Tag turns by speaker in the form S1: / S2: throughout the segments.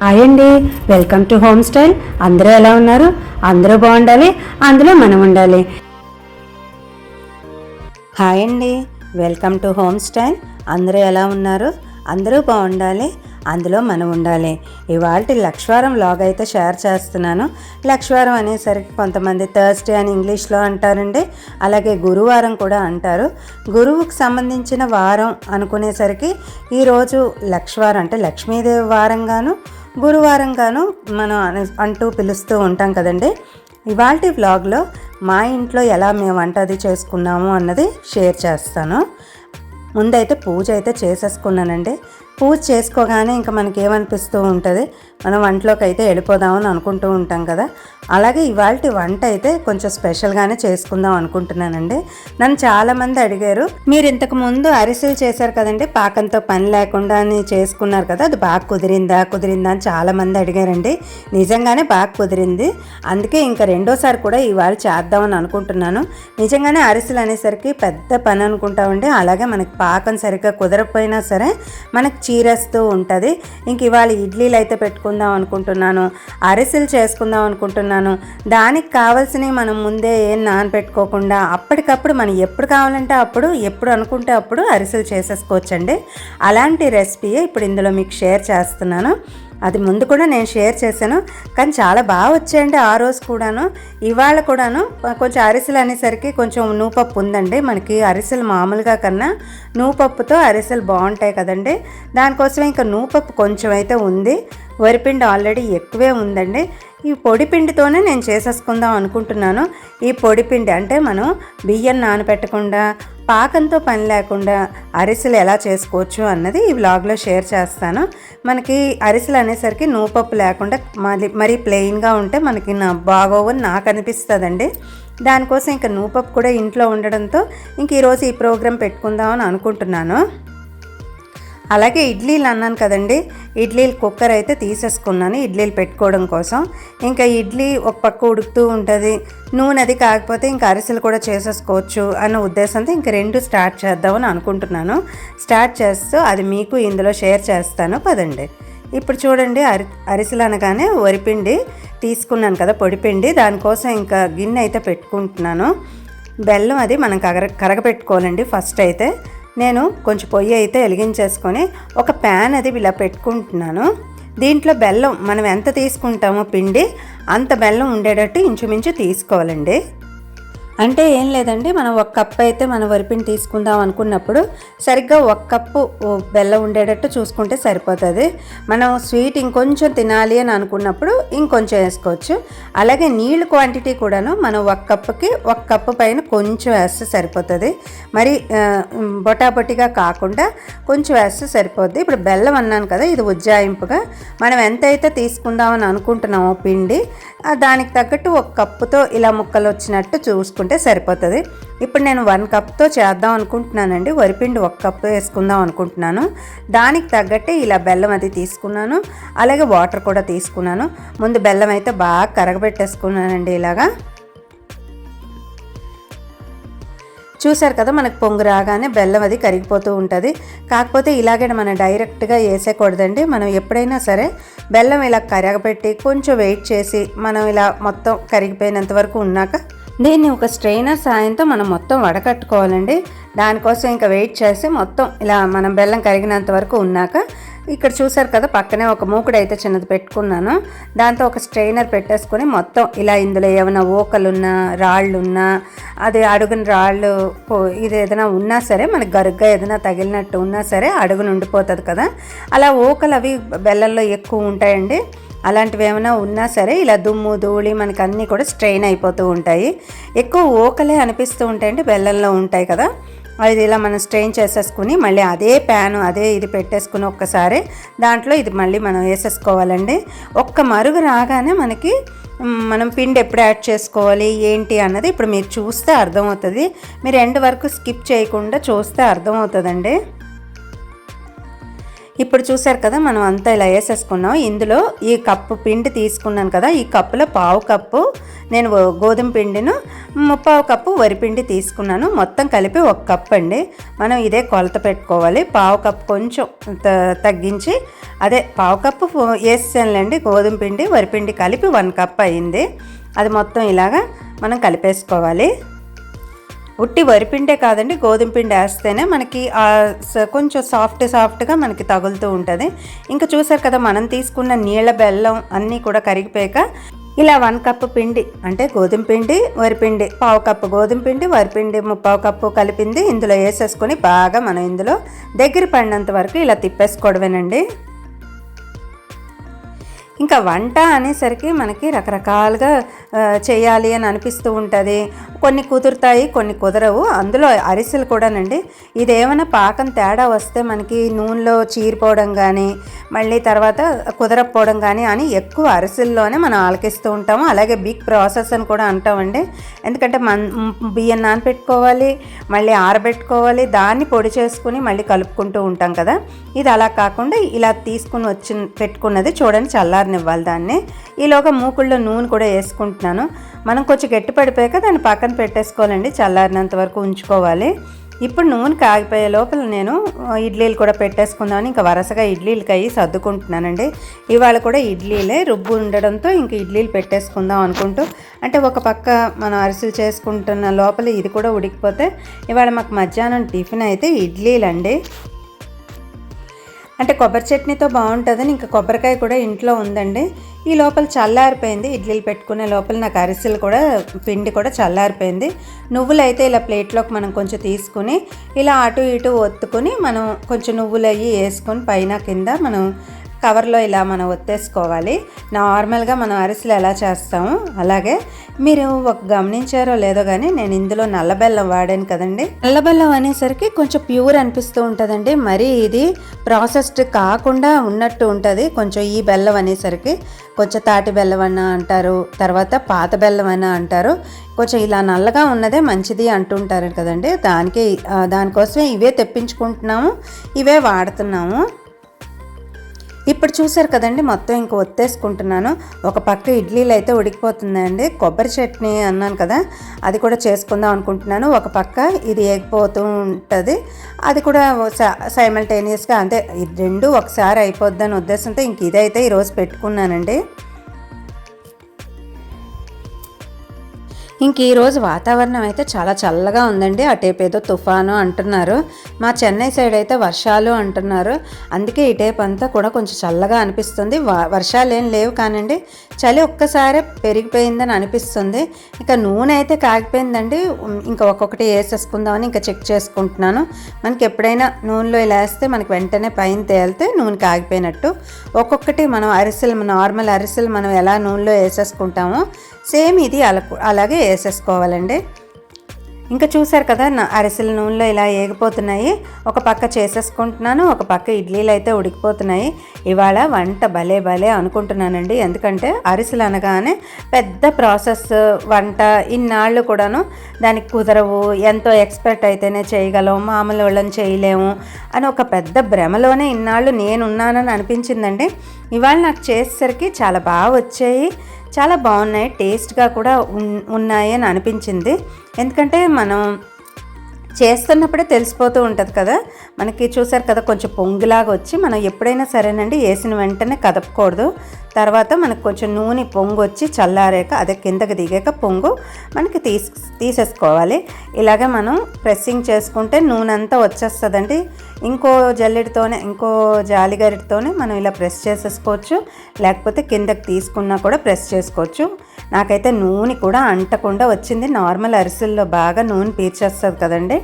S1: Hi అండి welcome to home style అందరూ ఎలా ఉన్నారు? అందరూ బాగుండాలి అందులో మనం ఉండాలి. హాయ్ అండి వెల్కమ్ టు హోమ్ స్టైల్ అందరూ ఎలా ఉన్నారు? అందరూ బాగుండాలి అందులో మనం ఉండాలి. ఇవాళ లక్షవారం లాగ్ అయితే షేర్ చేస్తున్నాను. లక్షవారం అనేసరికి కొంతమంది థర్స్డే అని ఇంగ్లీష్లో అంటారండి అలాగే గురువారం కూడా అంటారు. గురువుకు సంబంధించిన వారం అనుకునేసరికి ఈరోజు లక్షవారం అంటే లక్ష్మీదేవి వారంగాను గురువారంగాను మనం అంటూ పిలుస్తూ ఉంటాం కదండి. ఇవాళ వ్లాగ్లో మా ఇంట్లో ఎలా మేము వంట అది చేసుకున్నాము అన్నది షేర్ చేస్తాను. ముందైతే పూజ అయితే చేసేసుకున్నానండి. పూజ చేసుకోగానే ఇంకా మనకి ఏమనిపిస్తూ ఉంటుంది? మనం వంటలోకి అయితే వెళ్ళిపోదామని అనుకుంటూ ఉంటాం కదా. అలాగే ఇవాళ వంట అయితే కొంచెం స్పెషల్గానే చేసుకుందాం అనుకుంటున్నానండి. నన్ను చాలామంది అడిగారు మీరు ఇంతకు ముందు అరిసెలు చేశారు కదండి పాకంతో పని లేకుండా అని చేసుకున్నారు కదా అది బాగా కుదిరిందా కుదిరిందా అని చాలామంది అడిగారండి. నిజంగానే బాగా కుదిరింది. అందుకే ఇంకా రెండోసారి కూడా ఇవాళ చేద్దామని అనుకుంటున్నాను. నిజంగానే అరిసెలు అనేసరికి పెద్ద పని అనుకుంటామండి. అలాగే మనకి పాకం సరిగ్గా కుదరకపోయినా సరే మనకు చీరేస్తూ ఉంటుంది. ఇంక ఇవాళ ఇడ్లీలు అయితే పెట్టుకుందాం అనుకుంటున్నాను. అరిసెలు చేసుకుందాం అనుకుంటున్నాను. దానికి కావాల్సినవి మనం ముందే ఏం నానపెట్టుకోకుండా అప్పటికప్పుడు మనం ఎప్పుడు కావాలంటే అప్పుడు ఎప్పుడు అనుకుంటే అప్పుడు అరిసెలు చేసేసుకోవచ్చండి. అలాంటి రెసిపీ ఇప్పుడు ఇందులో మీకు షేర్ చేస్తున్నాను. అది ముందు కూడా నేను షేర్ చేశాను. కానీ చాలా బాగా వచ్చాయండి ఆ రోజు కూడాను. ఇవాళ కూడాను కొంచెం అరిసెలు అనేసరికి కొంచెం నూపప్పు ఉందండి. మనకి అరిసెలు మామూలుగా కన్నా నూపప్పుతో అరిసెలు బాగుంటాయి కదండి. దానికోసం ఇంకా నూపప్పు కొంచెం అయితే ఉంది. వరిపిండి ఆల్రెడీ ఎక్కువే ఉందండి. ఈ పొడి పిండితోనే నేను చేసేసుకుందాం అనుకుంటున్నాను. ఈ పొడి పిండి అంటే మనం బియ్యం నానబెట్టకుండా పాకంతో పని లేకుండా అరిసెలు ఎలా చేసుకోవచ్చు అన్నది ఈ వ్లాగ్లో షేర్ చేస్తాను. మనకి అరిసెలు అనేసరికి నూపప్పు లేకుండా మరి మరీ ప్లెయిన్గా ఉంటే మనకి నా బాగోవు అని నాకు అనిపిస్తుందండి. దానికోసం ఇంకా నూపప్పు కూడా ఇంట్లో ఉండడంతో ఇంక ఈరోజు ఈ ప్రోగ్రాం పెట్టుకుందామని అనుకుంటున్నాను. అలాగే ఇడ్లీలు అన్నాను కదండి. ఇడ్లీలు కుక్కర్ అయితే తీసేసుకున్నాను ఇడ్లీలు పెట్టుకోవడం కోసం. ఇంకా ఇడ్లీ ఒక పక్క ఉడుకుతూ ఉంటుంది. నూనె అది కాకపోతే ఇంకా అరిసెలు కూడా చేసేసుకోవచ్చు అన్న ఉద్దేశంతో ఇంక రెండు స్టార్ట్ చేద్దామని అనుకుంటున్నాను. స్టార్ట్ చేస్తూ అది మీకు ఇందులో షేర్ చేస్తాను. పదండి. ఇప్పుడు చూడండి అరి అరిసెలు అనగానే వరిపిండి తీసుకున్నాను కదా పొడిపిండి. దానికోసం ఇంకా గిన్నె అయితే పెట్టుకుంటున్నాను. బెల్లం అది మనం కరగ కరగపెట్టుకోవాలండి ఫస్ట్ అయితే. నేను కొంచెం పొయ్యి అయితే వెలిగించేసుకొని ఒక ప్యాన్ అది ఇలా పెట్టుకుంటున్నాను. దీంట్లో బెల్లం మనం ఎంత తీసుకుంటామో పిండి అంత బెల్లం ఉండేటట్టు ఇంచుమించు తీసుకోవాలండి. అంటే ఏం లేదండి మనం ఒక కప్పు అయితే మనం వరిపిండి తీసుకుందాం అనుకున్నప్పుడు సరిగ్గా ఒక కప్పు బెల్లం ఉండేటట్టు చూసుకుంటే సరిపోతుంది. మనం స్వీట్ ఇంకొంచెం తినాలి అని అనుకున్నప్పుడు ఇంకొంచెం వేసుకోవచ్చు. అలాగే నీళ్ళు క్వాంటిటీ కూడాను మనం ఒక కప్పుకి ఒక కప్పు పైన కొంచెం వేస్తే సరిపోతుంది. మరి బొటాబొటిగా కాకుండా కొంచెం వేస్తే సరిపోద్ది. ఇప్పుడు బెల్లం అన్నాను కదా ఇది ఉజ్జాయింపుగా. మనం ఎంతైతే తీసుకుందామని అనుకుంటున్నామో పిండి దానికి తగ్గట్టు ఒక కప్పుతో ఇలా ముక్కలు వచ్చినట్టు చూసుకుంటాం సరిపోతుంది. ఇప్పుడు నేను వన్ కప్తో చేద్దాం అనుకుంటున్నానండి. వరిపిండి ఒక కప్తో వేసుకుందాం అనుకుంటున్నాను. దానికి తగ్గట్టే ఇలా బెల్లం అది తీసుకున్నాను. అలాగే వాటర్ కూడా తీసుకున్నాను. ముందు బెల్లం అయితే బాగా కరగబెట్టేసుకున్నానండి ఇలాగా. చూసారు కదా మనకు పొంగు రాగానే బెల్లం అది కరిగిపోతూ ఉంటుంది. కాకపోతే ఇలాగే మనం డైరెక్ట్గా వేసేయకూడదండి. మనం ఎప్పుడైనా సరే బెల్లం ఇలా కరగబెట్టి కొంచెం వెయిట్ చేసి మనం ఇలా మొత్తం కరిగిపోయినంత వరకు ఉన్నాక దీన్ని ఒక స్ట్రైనర్ సాయంతో మనం మొత్తం వడకట్టుకోవాలండి. దానికోసం ఇంకా వెయిట్ చేసి మొత్తం ఇలా మనం బెల్లం కరిగినంత వరకు ఉన్నాక ఇక్కడ చూసారు కదా పక్కనే ఒక మూకుడు అయితే చిన్నది పెట్టుకున్నాను. దాంతో ఒక స్ట్రైనర్ పెట్టేసుకొని మొత్తం ఇలా ఇందులో ఏమైనా ఓకలున్నా రాళ్ళున్నా అది అడుగున రాళ్ళు పో- ఇది ఏదైనా ఉన్నా సరే మనకి గరుగ్గా ఏదైనా తగిలినట్టు ఉన్నా సరే అడుగున ఉండిపోతుంది కదా. అలా ఓకలు అవి బెల్లంలో ఎక్కువ ఉంటాయండి. అలాంటివి ఏమైనా ఉన్నా సరే ఇలా దుమ్ము ధూళి మనకి అన్నీ కూడా స్ట్రెయిన్ అయిపోతూ ఉంటాయి. ఎక్కువ ఓకలే అనిపిస్తూ ఉంటాయండి బెల్లంలో ఉంటాయి కదా. అది ఇలా మనం స్ట్రెయిన్ చేసేసుకుని మళ్ళీ అదే ప్యాన్ అదే ఇది పెట్టేసుకుని ఒక్కసారి దాంట్లో ఇది మళ్ళీ మనం వేసేసుకోవాలండి. ఒక్క మరుగు రాగానే మనకి మనం పిండి ఎప్పుడు యాడ్ చేసుకోవాలి ఏంటి అన్నది ఇప్పుడు మీరు చూస్తే అర్థమవుతుంది. మీరు ఎండ్ వరకు స్కిప్ చేయకుండా చూస్తే అర్థమవుతుందండి. ఇప్పుడు చూసారు కదా మనం అంతా ఇలా వేసేసుకున్నాం. ఇందులో ఈ కప్పు పిండి తీసుకున్నాను కదా ఈ కప్పులో పావు కప్పు నేను గోధుమ పిండిను ముప్పావు కప్పు వరిపిండి తీసుకున్నాను. మొత్తం కలిపి ఒక కప్ అండి. మనం ఇదే కొలత పెట్టుకోవాలి. పావు కప్పు కొంచెం తగ్గించి అదే పావు కప్పు వేసానులేండి గోధుమ పిండి వరిపిండి కలిపి వన్ కప్ అయింది. అది మొత్తం ఇలాగా మనం కలిపేసుకోవాలి. ఉట్టి వరిపిండే కాదండి గోధుమ పిండి వేస్తేనే మనకి కొంచెం సాఫ్ట్ సాఫ్ట్గా మనకి తగులుతూ ఉంటుంది. ఇంకా చూసారు కదా మనం తీసుకున్న నీళ్ళ బెల్లం అన్నీ కూడా కరిగిపోయాక ఇలా వన్ కప్ పిండి అంటే గోధుమ పిండి వరిపిండి పావు కప్పు గోధుమ పిండి వరిపిండి ముప్పావు కప్పు కలిపింది ఇందులో వేసేసుకొని బాగా మనం ఇందులో దగ్గర పడినంత వరకు ఇలా తిప్పేసుకోవడమేనండి. ఇంకా వంట అనేసరికి మనకి రకరకాలుగా చేయాలి అని అనిపిస్తూ ఉంటుంది. కొన్ని కుదురుతాయి కొన్ని కుదరవు. అందులో అరిసెలు కూడానండి. ఇదేమైనా పాకం తేడా వస్తే మనకి నూనెలో చీరిపోవడం కానీ మళ్ళీ తర్వాత కుదరకపోవడం కానీ అని ఎక్కువ అరిసెల్లోనే మనం ఆలకిస్తూ ఉంటాము. అలాగే బిగ్ ప్రాసెస్ అని కూడా అంటామండి. ఎందుకంటే మన బియ్యం నానబెట్టుకోవాలి మళ్ళీ ఆరబెట్టుకోవాలి దాన్ని పొడి చేసుకుని మళ్ళీ కలుపుకుంటూ ఉంటాం కదా. ఇది అలా కాకుండా ఇలా తీసుకుని వచ్చి పెట్టుకున్నది చూడండి చల్లారనివ్వాలి దాన్ని. ఈలోగా మూకుల్లో నూనె కూడా వేసుకుంటున్నాను. మనం కొంచెం గట్టి పడిపోయాక దాన్ని పక్కన పెట్టేసుకోవాలండి చల్లారినంత వరకు ఉంచుకోవాలి. ఇప్పుడు నూనె కాగిపోయే లోపల నేను ఇడ్లీలు కూడా పెట్టేసుకుందామని ఇంకా వరుసగా ఇడ్లీలకి అయ్యి సర్దుకుంటున్నానండి. ఇవాళ కూడా ఇడ్లీలే రుబ్బు ఉండడంతో ఇంక ఇడ్లీలు పెట్టేసుకుందాం అనుకుంటూ అంటే ఒక పక్క మనం అరిసెలు చేసుకుంటున్న లోపల ఇది కూడా ఉడికిపోతే ఇవాళ మాకు మధ్యాహ్నం టిఫిన్ అయితే ఇడ్లీలండి. అంటే కొబ్బరి చట్నీతో బాగుంటుందని ఇంకా కొబ్బరికాయ కూడా ఇంట్లో ఉందండి. ఈ లోపల చల్లారిపోయింది. ఇడ్లీలు పెట్టుకునే లోపల నాకు అరిసెలు కూడా పిండి కూడా చల్లారిపోయింది. నువ్వులు అయితే ఇలా ప్లేట్లోకి మనం కొంచెం తీసుకుని ఇలా అటు ఇటు ఒత్తుకొని మనం కొంచెం నువ్వులు అయ్యి వేసుకొని పైన కింద మనం కవర్లో ఇలా మనం ఒత్తేసుకోవాలి. నార్మల్గా మనం అరిసెలు ఎలా చేస్తాము అలాగే మీరు ఒక గమనించారో లేదో కానీ నేను ఇందులో నల్లబెల్లం వాడాను కదండి. నల్లబెల్లం అనేసరికి కొంచెం ప్యూర్ అనిపిస్తూ ఉంటుందండి. మరి ఇది ప్రాసెస్డ్ కాకుండా ఉన్నట్టు ఉంటుంది. కొంచెం ఈ బెల్లం అనేసరికి కొంచెం తాటి బెల్లం అన్న అంటారు తర్వాత పాత బెల్లం అన్న అంటారు. కొంచెం ఇలా నల్లగా ఉన్నదే మంచిది అంటుంటారు కదండి. దానికి దానికోసమే ఇవే తెప్పించుకుంటున్నాము ఇవే వాడుతున్నాము. ఇప్పుడు చూసారు కదండి మొత్తం ఇంక ఒత్తేసుకుంటున్నాను. ఒక పక్క ఇడ్లీలు అయితే ఉడికిపోతుందండి. కొబ్బరి చట్నీ అన్నాను కదా అది కూడా చేసుకుందాం అనుకుంటున్నాను. ఒక పక్క ఇది ఎగిపోతూ ఉంటుంది. అది కూడా సైమల్టేనియస్గా అంటే రెండు ఒకసారి అయిపోద్దని ఉద్దేశంతో ఇంక ఇదైతే ఈరోజు పెట్టుకున్నానండి. ఇంక ఈరోజు వాతావరణం అయితే చాలా చల్లగా ఉందండి. అటేపు ఏదో తుఫాను అంటున్నారు. మా చెన్నై సైడ్ అయితే వర్షాలు అంటున్నారు. అందుకే ఇటేపు అంతా కూడా కొంచెం చల్లగా అనిపిస్తుంది. వర్షాలు ఏం లేవు కానండి. చలి ఒక్కసారి పెరిగిపోయిందని అనిపిస్తుంది. ఇంకా నూనె అయితే కాగిపోయిందండి. ఇంకా ఒక్కొక్కటి వేసేసుకుందామని ఇంకా చెక్ చేసుకుంటున్నాను. మనకి ఎప్పుడైనా నూనెలో ఇలా వేస్తే మనకి వెంటనే పైన తేలితే నూనె కాగిపోయినట్టు. ఒక్కొక్కటి మనం అరిసెలు నార్మల్ అరిసెలు మనం ఎలా నూనెలో వేసేసుకుంటామో సేమ్ ఇది అలా అలాగే వేసేసుకోవాలండి. ఇంకా చూసారు కదా నా అరిసెల నూనెలో ఇలా ఏగిపోతున్నాయి. ఒక పక్క చేసేసుకుంటున్నాను ఒక పక్క ఇడ్లీలు అయితే ఉడికిపోతున్నాయి. ఇవాళ వంట భలే భలే అనుకుంటున్నానండి. ఎందుకంటే అరిసెలు అనగానే పెద్ద ప్రాసెస్ వంట ఇన్నాళ్ళు కూడాను. దానికి కుదరవు ఎంతో ఎక్స్పర్ట్ అయితేనే చేయగలం మామూలు వాళ్ళని చేయలేము అని ఒక పెద్ద భ్రమలోనే ఇన్నాళ్ళు నేనున్నానని అనిపించిందండి. ఇవాళ నాకు చేసేసరికి చాలా బాగా వచ్చాయి. చాలా బాగున్నాయి టేస్ట్గా కూడా ఉన్నాయి అని అనిపించింది. ఎందుకంటే మనం చేస్తున్నప్పుడే తెలిసిపోతూ ఉంటుంది కదా మనకి చూసారు కదా కొంచెం పొంగులాగా వచ్చి మనం ఎప్పుడైనా సరేనండి వేసిన వెంటనే కదపకూడదు. తర్వాత మనకు కొంచెం నూనె పొంగు వచ్చి చల్లారాక అదే కిందకి దిగాక పొంగు మనకి తీసు తీసేసుకోవాలి. ఇలాగే మనం ప్రెస్సింగ్ చేసుకుంటే నూనె అంతా వచ్చేస్తుందండి. ఇంకో జల్లెడితోనే ఇంకో జాలిగరిటితోనే మనం ఇలా ప్రెస్ చేసేసుకోవచ్చు. లేకపోతే కిందకి తీసుకున్నా కూడా ప్రెస్ చేసుకోవచ్చు. నాకైతే నూనె కూడా అంటకుండా వచ్చింది. నార్మల్ అరిసెల్లో బాగా నూనె పీచేస్తుంది కదండి.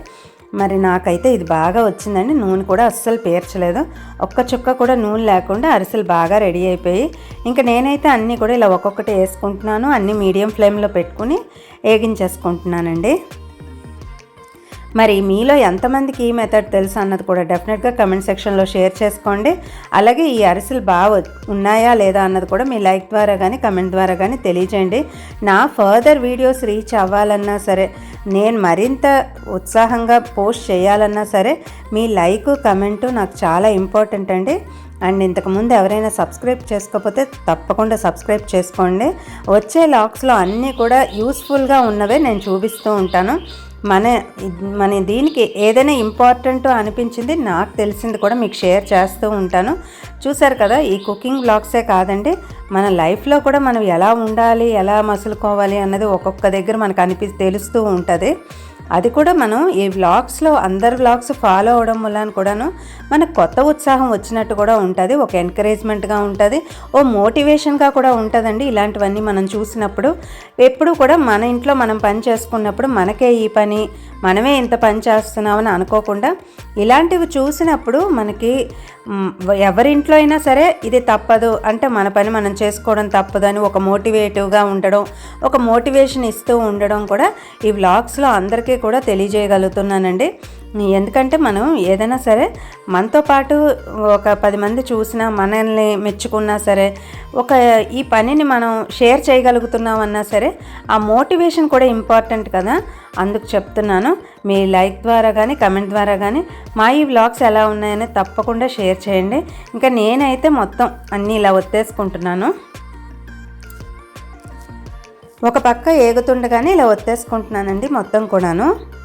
S1: మరి నాకైతే ఇది బాగా వచ్చిందండి. నూనె కూడా అస్సలు పేర్చలేదు. ఒక్క చుక్క కూడా నూనె లేకుండా అరిసెలు బాగా రెడీ అయిపోయి ఇంకా నేనైతే అన్నీ కూడా ఇలా ఒక్కొక్కటి వేసుకుంటున్నాను. అన్నీ మీడియం ఫ్లేమ్లో పెట్టుకుని వేగించేసుకుంటున్నానండి. మరి మీలో ఎంతమందికి ఈ మెథడ్ తెలుసు అన్నది కూడా డెఫినెట్గా కమెంట్ సెక్షన్లో షేర్ చేసుకోండి. అలాగే ఈ అరిసెలు బాగా ఉన్నాయా లేదా అన్నది కూడా మీ లైక్ ద్వారా కానీ కమెంట్ ద్వారా కానీ తెలియజేయండి. నా ఫర్దర్ వీడియోస్ రీచ్ అవ్వాలన్నా సరే నేను మరింత ఉత్సాహంగా పోస్ట్ చేయాలన్నా సరే మీ లైక్ కమెంటు నాకు చాలా ఇంపార్టెంట్ అండి. అండ్ ఇంతకుముందు ఎవరైనా సబ్స్క్రైబ్ చేసుకోకపోతే తప్పకుండా సబ్స్క్రైబ్ చేసుకోండి. వచ్చే లాక్స్లో అన్నీ కూడా యూస్ఫుల్గా ఉన్నవే నేను చూపిస్తూ ఉంటాను. మన మన దీనికి ఏదైనా ఇంపార్టెంట్ అనిపించింది నాకు తెలిసింది కూడా మీకు షేర్ చేస్తూ ఉంటాను. చూసారు కదా ఈ కుకింగ్ బ్లాగ్సే కాదండి మన లైఫ్లో కూడా మనం ఎలా ఉండాలి ఎలా మసులుకోవాలి అన్నది ఒక్కొక్క దగ్గర మనకు అనిపి తెలుస్తూ ఉంటుంది. అది కూడా మనం ఈ వ్లాగ్స్లో అందరు వ్లాగ్స్ ఫాలో అవడం వల్ల కూడాను మనకు కొత్త ఉత్సాహం వచ్చినట్టు కూడా ఉంటుంది. ఒక ఎంకరేజ్మెంట్గా ఉంటుంది. ఓ మోటివేషన్గా కూడా ఉంటుందండి ఇలాంటివన్నీ మనం చూసినప్పుడు. ఎప్పుడు కూడా మన ఇంట్లో మనం పని చేసుకున్నప్పుడు మనకే ఈ పని మనమే ఇంత పని చేస్తున్నామని అనుకోకుండా ఇలాంటివి చూసినప్పుడు మనకి ఎవరింట్లో అయినా సరే ఇది తప్పదు. అంటే మన పని మనం చేసుకోవడం తప్పదు అని ఒక మోటివేటివ్గా ఉండడం ఒక మోటివేషన్ ఇస్తూ ఉండడం కూడా ఈ వ్లాగ్స్లో అందరికీ కూడా తెలియజేయగలుగుతున్నానండి. ఎందుకంటే మనం ఏదైనా సరే మనతో పాటు ఒక పది మంది చూసినా మనల్ని మెచ్చుకున్నా సరే ఒక ఈ పనిని మనం షేర్ చేయగలుగుతున్నామన్నా సరే ఆ మోటివేషన్ కూడా ఇంపార్టెంట్ కదా. అందుకు చెప్తున్నాను మీ లైక్ ద్వారా కానీ కమెంట్ ద్వారా కానీ మా ఈ వ్లాగ్స్ ఎలా ఉన్నాయని తప్పకుండా షేర్ చేయండి. ఇంకా నేనైతే మొత్తం అన్నీ ఇలా ఒత్తేసుకుంటున్నాను. ఒక పక్క ఏగుతుండగానే ఇలా ఒత్తేసుకుంటున్నానండి మొత్తం కూడాను.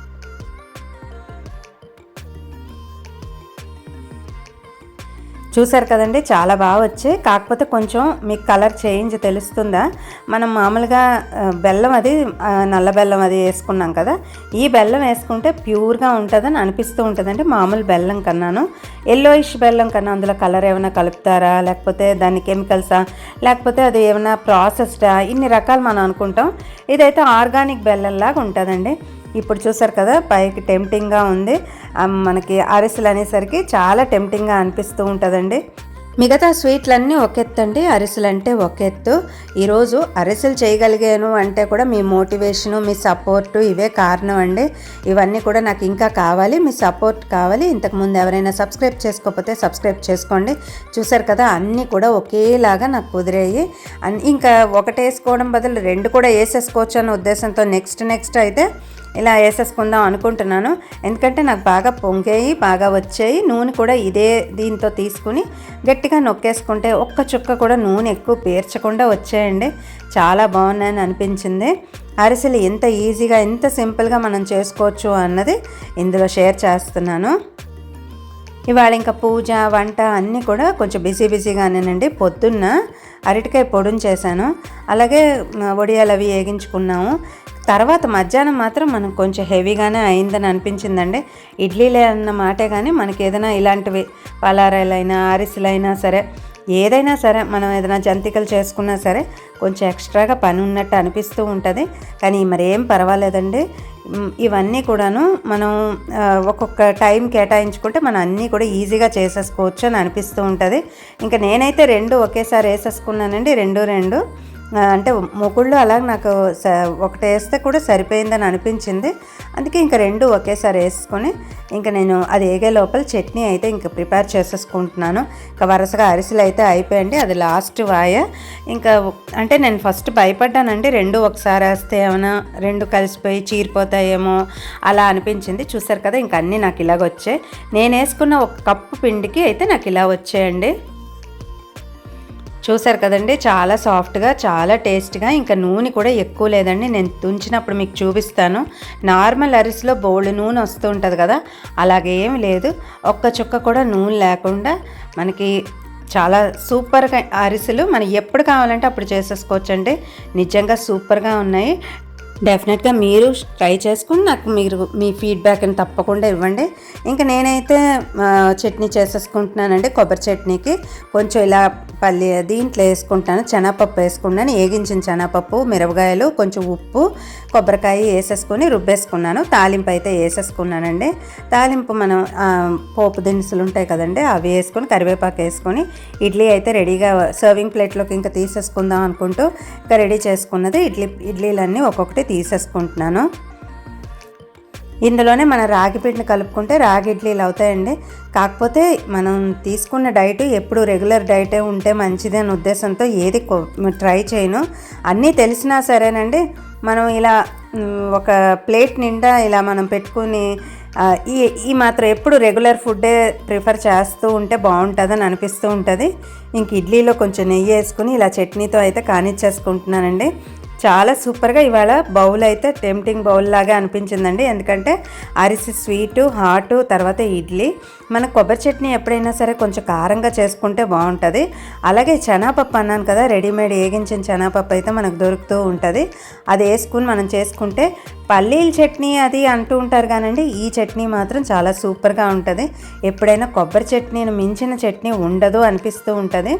S1: చూసారు కదండి చాలా బాగా వచ్చాయి. కాకపోతే కొంచెం మీకు కలర్ చేంజ్ తెలుస్తుందా? మనం మామూలుగా బెల్లం అది నల్ల బెల్లం అది వేసుకున్నాం కదా ఈ బెల్లం వేసుకుంటే ప్యూర్గా ఉంటుందని అనిపిస్తూ ఉంటుందండి మామూలు బెల్లం కన్నాను. ఎల్లోయిష్ బెల్లం కన్నా అందులో కలర్ ఏమైనా కలుపుతారా? లేకపోతే దాని కెమికల్సా లేకపోతే అది ఏమైనా ప్రాసెస్డా ఇన్ని రకాలు మనం అనుకుంటాం. ఇదైతే ఆర్గానిక్ బెల్లంలాగా ఉంటుందండి. ఇప్పుడు చూసారు కదా పైకి టెంప్టింగ్గా ఉంది. మనకి అరిసెలు అనేసరికి చాలా టెంప్టింగ్గా అనిపిస్తూ ఉంటుందండి. మిగతా స్వీట్లన్నీ ఒక ఎత్తు అండి అరిసెలు అంటే ఒక ఎత్తు ఈరోజు అరిసెలు చేయగలిగాను అంటే కూడా మీ మోటివేషను మీ సపోర్టు ఇవే కారణం అండి. ఇవన్నీ కూడా నాకు ఇంకా కావాలి. మీ సపోర్ట్ కావాలి. ఇంతకుముందు ఎవరైనా సబ్స్క్రైబ్ చేసుకోకపోతే సబ్స్క్రైబ్ చేసుకోండి. చూసారు కదా అన్నీ కూడా ఒకేలాగా నాకు కుదిరాయి. ఇంకా ఒకటి వేసుకోవడం బదులు రెండు కూడా వేసేసుకోవచ్చు అన్న ఉద్దేశంతో నెక్స్ట్ నెక్స్ట్ అయితే ఇలా వేసేసుకుందాం అనుకుంటున్నాను. ఎందుకంటే నాకు బాగా పొంగాయి బాగా వచ్చాయి. నూనె కూడా ఇదే దీంతో తీసుకుని గట్టిగా నొక్కేసుకుంటే ఒక్క చుక్క కూడా నూనె ఎక్కువ పేర్చకుండా వచ్చాయండి. చాలా బాగున్నాయని అనిపించింది. అరిసెలు ఎంత ఈజీగా ఎంత సింపుల్గా మనం చేసుకోవచ్చు అన్నది ఇందులో షేర్ చేస్తున్నాను. ఇవాళ ఇంకా పూజ వంట అన్నీ కూడా కొంచెం బిజీ బిజీగానేనండి. పొద్దున్న అరటికాయ పొడుని చేశాను. అలాగే వడియాలు అవి వేగించుకున్నాము. తర్వాత మధ్యాహ్నం మాత్రం మనకు కొంచెం హెవీగానే అయిందని అనిపించిందండి. ఇడ్లీలే అన్న మాటే కానీ మనకి ఏదైనా ఇలాంటివి పలారాలైనా అరిసెలైనా సరే ఏదైనా సరే మనం ఏదైనా జంతికలు చేసుకున్నా సరే కొంచెం ఎక్స్ట్రాగా పని ఉన్నట్టు అనిపిస్తూ ఉంటుంది. కానీ మరి ఏం పర్వాలేదండి. ఇవన్నీ కూడాను మనం ఒక్కొక్క టైం కేటాయించుకుంటే మనం అన్నీ కూడా ఈజీగా చేసేసుకోవచ్చు అని అనిపిస్తూ ఉంటుంది. ఇంకా నేనైతే రెండు ఒకేసారి వేసేసుకున్నానండి. రెండు రెండు. అంటే మొగుళ్ళు అలా నాకు ఒకటి వేస్తే కూడా సరిపోయిందని అనిపించింది. అందుకే ఇంకా రెండు ఒకేసారి వేసుకొని ఇంకా నేను అది ఏగే లోపల చట్నీ అయితే ఇంకా ప్రిపేర్ చేసేసుకుంటున్నాను. ఇంకా వరుసగా అరిసెలు అయితే అయిపోయండి అది లాస్ట్ వాయ. ఇంకా అంటే నేను ఫస్ట్ భయపడ్డానండి. రెండు ఒకసారి వేస్తే ఏమైనా రెండు కలిసిపోయి చీరిపోతాయేమో అలా అనిపించింది. చూసారు కదా ఇంక అన్నీ నాకు ఇలాగ వచ్చాయి నేను వేసుకున్న ఒక కప్పు పిండికి అయితే నాకు ఇలా వచ్చాయండి. చూసారు కదండి చాలా సాఫ్ట్గా చాలా టేస్ట్గా ఇంకా నూనె కూడా ఎక్కువ లేదండి. నేను తుంచినప్పుడు మీకు చూపిస్తాను. నార్మల్ అరిసిలో బోల్డ్ నూనె వస్తూ ఉంటుంది కదా అలాగే ఏమి లేదు. ఒక్క చుక్క కూడా నూనె లేకుండా మనకి చాలా సూపర్గా అరిసెలు మనం ఎప్పుడు కావాలంటే అప్పుడు చేసేసుకోవచ్చండి. నిజంగా సూపర్గా ఉన్నాయి. డెఫినెట్గా మీరు ట్రై చేసుకుని నాకు మీరు మీ ఫీడ్బ్యాక్ని తప్పకుండా ఇవ్వండి. ఇంకా నేనైతే చట్నీ చేసేసుకుంటున్నానండి. కొబ్బరి చట్నీకి కొంచెం ఇలా పల్లి దీంట్లో వేసుకుంటాను. శనగపప్పు వేసుకున్నాను. ఏగించిన శనగపప్పు మిరపకాయలు కొంచెం ఉప్పు కొబ్బరికాయ వేసేసుకొని రుబ్బేసుకున్నాను. తాలింపు అయితే వేసేసుకున్నానండి. తాలింపు మనం పోపు దినుసులు ఉంటాయి కదండి అవి వేసుకొని కరివేపాకు వేసుకొని ఇడ్లీ అయితే రెడీగా సర్వింగ్ ప్లేట్లోకి ఇంకా తీసేసుకుందాం అనుకుంటూ ఇంకా రెడీ చేసుకున్నది ఇడ్లీ ఇడ్లీలన్నీ ఒక్కొక్కటి తీసేసుకుంటున్నాను. ఇందులోనే మన రాగి పిండిని కలుపుకుంటే రాగి ఇడ్లీలు అవుతాయండి. కాకపోతే మనం తీసుకున్న డైట్ ఎప్పుడు రెగ్యులర్ డైటే ఉంటే మంచిది అనే ఉద్దేశంతో ఏది ట్రై చేయను. అన్నీ తెలిసినా సరేనండి. మనం ఇలా ఒక ప్లేట్ నిండా ఇలా మనం పెట్టుకుని ఈ ఈ మాత్రం ఎప్పుడు రెగ్యులర్ ఫుడ్డే ప్రిఫర్ చేస్తూ ఉంటే బాగుంటుందని అనిపిస్తూ ఉంటుంది. ఇంక ఇడ్లీలో కొంచెం నెయ్యి వేసుకుని ఇలా చట్నీతో అయితే కానిచ్చేసుకుంటున్నానండి. చాలా సూపర్గా ఇవాళ బౌల్ అయితే టెంప్టింగ్ బౌల్ లాగా అనిపించిందండి. ఎందుకంటే అరిసి స్వీటు హాటు తర్వాత ఇడ్లీ. మన కొబ్బరి చట్నీ ఎప్పుడైనా సరే కొంచెం కారంగా చేసుకుంటే బాగుంటుంది. అలాగే శనగపప్పు అన్నాను కదా రెడీమేడ్ వేగించిన చెనాపప్పు అయితే మనకు దొరుకుతూ ఉంటుంది. అది వేసుకుని మనం చేసుకుంటే పల్లీల చట్నీ అది అంటూ ఉంటారు కానండి ఈ చట్నీ మాత్రం చాలా సూపర్గా ఉంటుంది. ఎప్పుడైనా కొబ్బరి చట్నీని మించిన చట్నీ ఉండదు అనిపిస్తూ ఉంటుంది.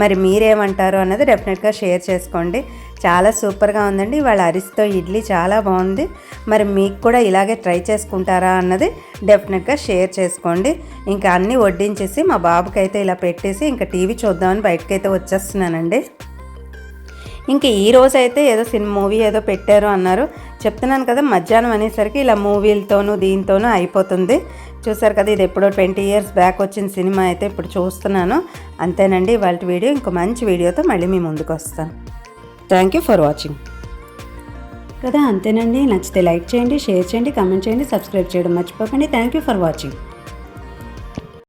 S1: మరి మీరేమంటారు అన్నది డెఫినెట్గా షేర్ చేసుకోండి. చాలా సూపర్గా ఉందండి. వాళ్ళ అరిసితో ఇడ్లీ చాలా బాగుంది. మరి మీకు కూడా ఇలాగే ట్రై చేసుకుంటారా అన్నది డెఫినెట్గా షేర్ చేసుకోండి. ఇంకా అన్నీ వడ్డించేసి మా బాబుకి అయితే ఇలా పెట్టేసి ఇంకా టీవీ చూద్దామని బయటకైతే వచ్చేస్తున్నానండి. ఇంక ఈ రోజు అయితే ఏదో సినిమా మూవీ ఏదో పెట్టారు అన్నారు. చెప్తున్నాను కదా మధ్యాహ్నం అనేసరికి ఇలా మూవీలతోనూ దీంతోనూ అయిపోతుంది. చూసారు కదా ఇది ఎప్పుడో ట్వంటీ ఇయర్స్ బ్యాక్ వచ్చిన సినిమా అయితే ఇప్పుడు చూస్తున్నాను. అంతేనండి వాళ్ళ వీడియో ఇంకో మంచి వీడియోతో మళ్ళీ మీ ముందుకు వస్తాను. థ్యాంక్ యూ ఫర్ వాచింగ్ కదా అంతేనండి. నచ్చితే లైక్ చేయండి షేర్ చేయండి కామెంట్ చేయండి సబ్స్క్రైబ్ చేయడం మర్చిపోకండి. Thank you for watching